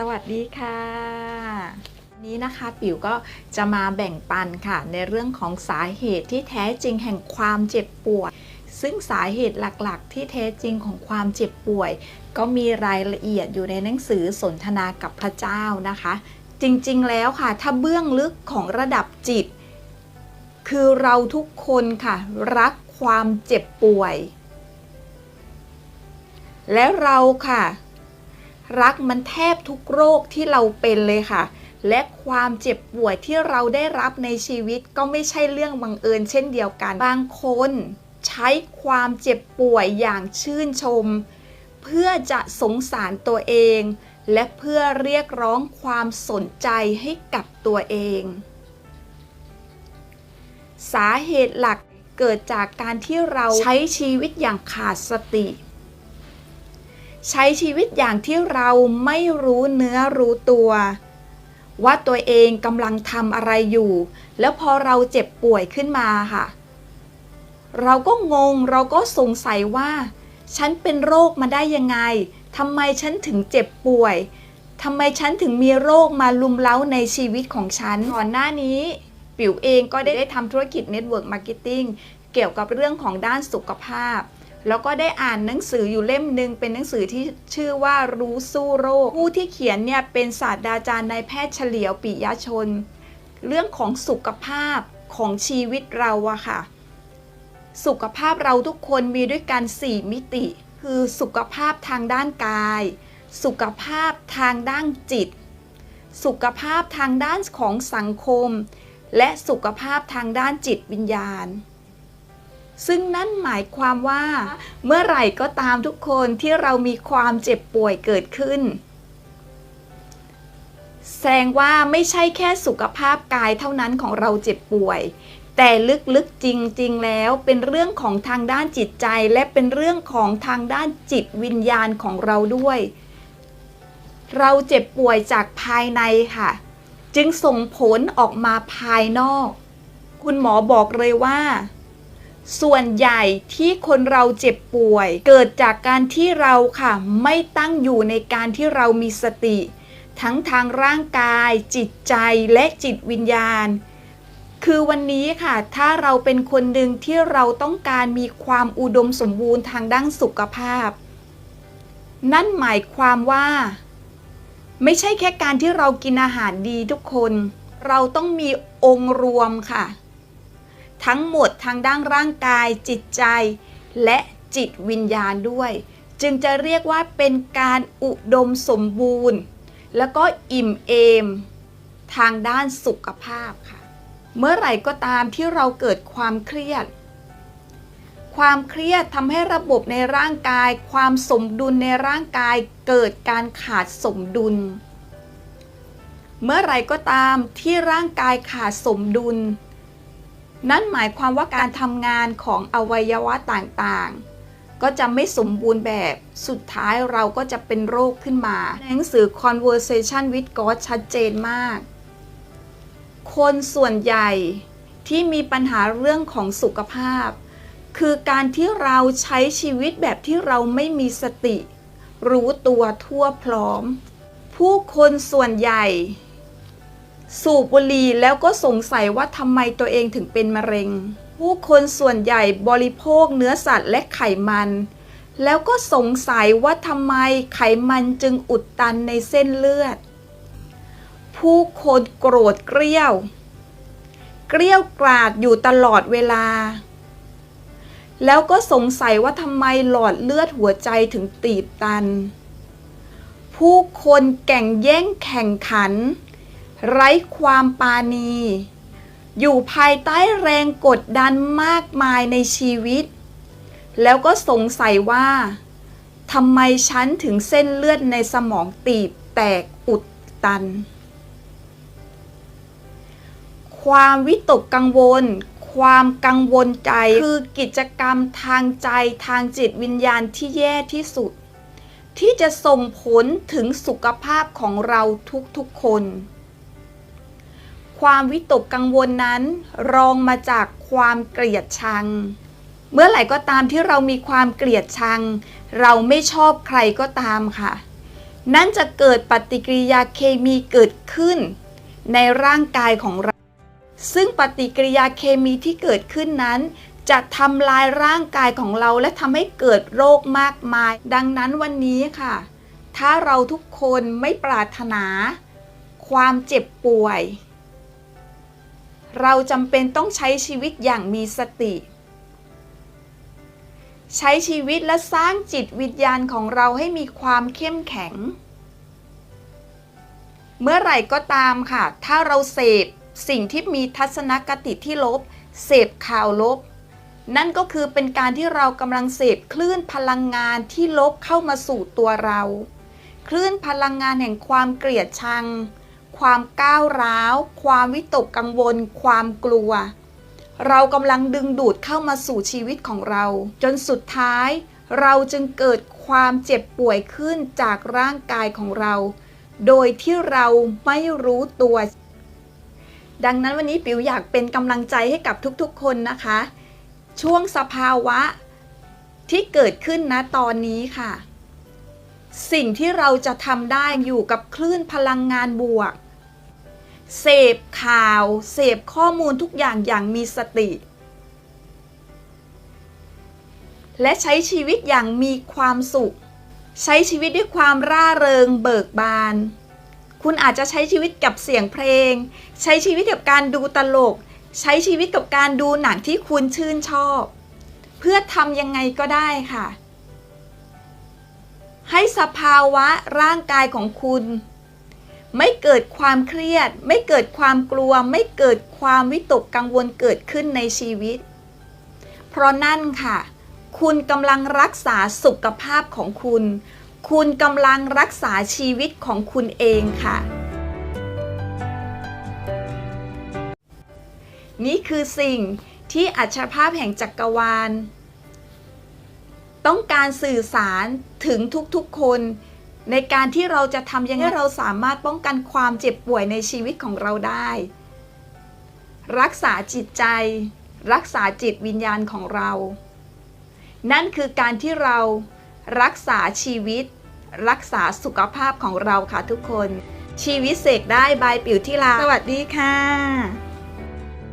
สวัสดีค่ะ นี้นะคะปิ๋วก็จะมาแบ่งปันค่ะ ในเรื่องของสาเหตุที่แท้จริงแห่งความเจ็บป่วย ซึ่งสาเหตุหลักๆ ที่แท้จริงของความเจ็บป่วย ก็มีรายละเอียดอยู่ในหนังสือสนทนากับพระเจ้านะคะ จริงๆแล้วค่ะ ถ้าเบื้องลึกของระดับจิต คือเราทุกคนค่ะ รักความเจ็บป่วย และเราค่ะ รักมันแทบทุกโรคที่เราเป็นเลยค่ะ และความเจ็บป่วยที่เราได้รับในชีวิตก็ไม่ใช่เรื่องบังเอิญเช่นเดียวกัน บางคนใช้ความเจ็บป่วยอย่างชื่นชม เพื่อจะสงสารตัวเอง และเพื่อเรียกร้องความสนใจให้กับตัวเอง สาเหตุหลักเกิดจากการที่เราใช้ชีวิตอย่างขาดสติ ใช้ชีวิตอย่างที่เราไม่รู้เนื้อรู้ตัว ว่าตัวเองกำลังทำอะไรอยู่ แล้วพอเราเจ็บป่วยขึ้นมาค่ะ เราก็งงเราก็สงสัยว่า ฉันเป็นโรคมาได้ยังไงทำไมฉันถึงเจ็บป่วยทำไมฉันถึงมีโรคมาลุมเล้าในชีวิตของฉันก่อนหน้านี้ปิ๋วเองก็ได้ได้ทำธุรกิจเน็ตเวิร์กมาร์เก็ตติ้งเกี่ยวกับเรื่องของด้านสุขภาพ แล้วก็ได้อ่านหนังสืออยู่เล่มหนึ่งเป็นหนังสือที่ชื่อว่ารู้สู้โรค ผู้ที่เขียนเนี่ยเป็นศาสตราจารย์นายแพทย์เฉลียวปิยชน เรื่องของสุขภาพของชีวิตเราอะค่ะ สุขภาพเราทุกคนมีด้วยกัน 4 มิติ คือสุขภาพทางด้านกาย สุขภาพทางด้านจิต สุขภาพทางด้านของสังคม และสุขภาพทางด้านจิตวิญญาณ ซึ่งนั่นหมายความว่า เมื่อไหร่ก็ตามทุกคนที่เรามีความเจ็บป่วยเกิดขึ้น แสดงว่าไม่ใช่แค่สุขภาพกายเท่านั้นของเราเจ็บป่วย แต่ลึกๆจริง ๆ แล้วเป็นเรื่องของทางด้านจิตใจ และเป็นเรื่องของทางด้านจิตวิญญาณของเราด้วย เราเจ็บป่วยจากภายในค่ะ จึงส่งผลออกมาภายนอก คุณหมอบอกเลยว่า ส่วนใหญ่ที่คนเราเจ็บป่วย เกิดจากการที่เราค่ะ ไม่ตั้งอยู่ในการที่เรามีสติ ทั้งทางร่างกาย จิตใจและจิตวิญญาณ คือวันนี้ค่ะ ถ้าเราเป็นคนหนึ่งที่เราต้องการมีความอุดมสมบูรณ์ทางด้านสุขภาพ นั่นหมายความว่า ไม่ใช่แค่การที่เรากินอาหารดีทุกคน เราต้องมีองค์รวมค่ะ ทั้งหมดทางด้านร่างกายจิตใจ และจิตวิญญาณด้วย จึงจะเรียกว่าเป็นการอุดมสมบูรณ์ แล้วก็อิ่มเอม ทางด้านสุขภาพค่ะ เมื่อไหร่ก็ตามที่เราเกิดความเครียด ความเครียดทำให้ระบบในร่างกาย ความสมดุลในร่างกายเกิดการขาดสมดุล เมื่อไหร่ก็ตามที่ร่างกายขาดสมดุล นั่นหมายความว่าการทำงานของอวัยวะต่างๆ ก็จะไม่สมบูรณ์แบบ สุดท้ายเราก็จะเป็นโรคขึ้นมาในหนังสือ Conversation with God ชัดเจนมาก คนส่วนใหญ่ที่มีปัญหาเรื่องของสุขภาพ คือการที่เราใช้ชีวิตแบบที่เราไม่มีสติ รู้ตัวทั่วพร้อม ผู้คนส่วนใหญ่ สูบบุหรี่แล้วก็สงสัยว่าทำไมตัวเองถึงเป็นมะเร็ง ผู้คนส่วนใหญ่บริโภคเนื้อสัตว์และไขมัน แล้วก็สงสัยว่าทำไมไขมันจึงอุดตันในเส้นเลือด ผู้คนโกรธเกรี้ยว เกรี้ยวกราดอยู่ตลอดเวลา แล้วก็สงสัยว่าทำไมหลอดเลือดหัวใจถึงตีบตัน ผู้คนแก่งแย่งแข่งขัน ไร้ความปาณีอยู่ภายใต้แรงกดดันมากมายในชีวิต แล้วก็สงสัยว่าทำไมฉันถึงเส้นเลือดในสมองตีบแตกอุดตัน ความวิตกกังวล ความกังวลใจคือกิจกรรมทางใจทางจิตวิญญาณที่แย่ที่สุด ที่จะส่งผลถึงสุขภาพของเราทุกๆคน ความวิตกกังวลนั้น รองมาจากความเกลียดชัง เมื่อไหร่ก็ตามที่เรามีความเกลียดชัง เราไม่ชอบใครก็ตามค่ะ นั่นจะเกิดปฏิกิริยาเคมีเกิดขึ้น ในร่างกายของเรา ซึ่งปฏิกิริยาเคมีที่เกิดขึ้นนั้น จะทำลายร่างกายของเราและทำให้เกิดโรคมากมาย ดังนั้นวันนี้ค่ะ ถ้าเราทุกคนไม่ปรารถนา ความเจ็บป่วย เราจำเป็นต้องใช้ชีวิตอย่างมีสติ ใช้ชีวิตและสร้างจิตวิญญาณของเราให้มีความเข้มแข็ง เมื่อไหร่ก็ตามค่ะ ถ้าเราเสพสิ่งที่มีทัศนคติที่ลบ เสพข่าวลบ นั่นก็คือเป็นการที่เรากำลังเสพคลื่นพลังงานที่ลบเข้ามาสู่ตัวเรา คลื่นพลังงานแห่งความเกลียดชัง ความก้าวร้าว ความวิตกกังวล ความกลัว เรากำลังดึงดูดเข้ามาสู่ชีวิตของเรา จนสุดท้าย เราจึงเกิดความเจ็บป่วยขึ้นจากร่างกายของเรา โดยที่เราไม่รู้ตัว ดังนั้นวันนี้ปิ๋วอยากเป็นกำลังใจให้กับทุกๆ คนนะคะ ช่วงสภาวะที่เกิดขึ้นนะตอนนี้ค่ะ สิ่งที่เราจะทำได้อยู่กับคลื่นพลังงานบวก เสพข่าว เสพข้อมูลทุกอย่างอย่างมีสติ และใช้ชีวิตอย่างมีความสุข ใช้ชีวิตด้วยความร่าเริงเบิกบาน คุณอาจจะใช้ชีวิตกับเสียงเพลง ใช้ชีวิตกับการดูตลก ใช้ชีวิตกับการดูหนังที่คุณชื่นชอบ เพื่อทำยังไงก็ได้ค่ะ ให้สภาวะร่างกายของคุณ ไม่เกิดความเครียด ไม่เกิดความกลัว ไม่เกิดความวิตกกังวลเกิดขึ้นในชีวิต เพราะนั่นค่ะ คุณกำลังรักษาสุขภาพของคุณ คุณกำลังรักษาชีวิตของคุณเองค่ะ นี่คือสิ่งที่อัจฉภาพแห่งจักรวาล ต้องการสื่อสารถึงทุกๆคน ในการที่เราจะทำยังไงให้เราสามารถป้องกันความเจ็บป่วยในชีวิตของเราได้ รักษาจิตใจ รักษาจิตวิญญาณของเรา นั่นคือการที่เรารักษาชีวิต รักษาสุขภาพของเราค่ะทุกคน ชีวิตเสกได้บายปิวที่ลาสวัสดีค่ะ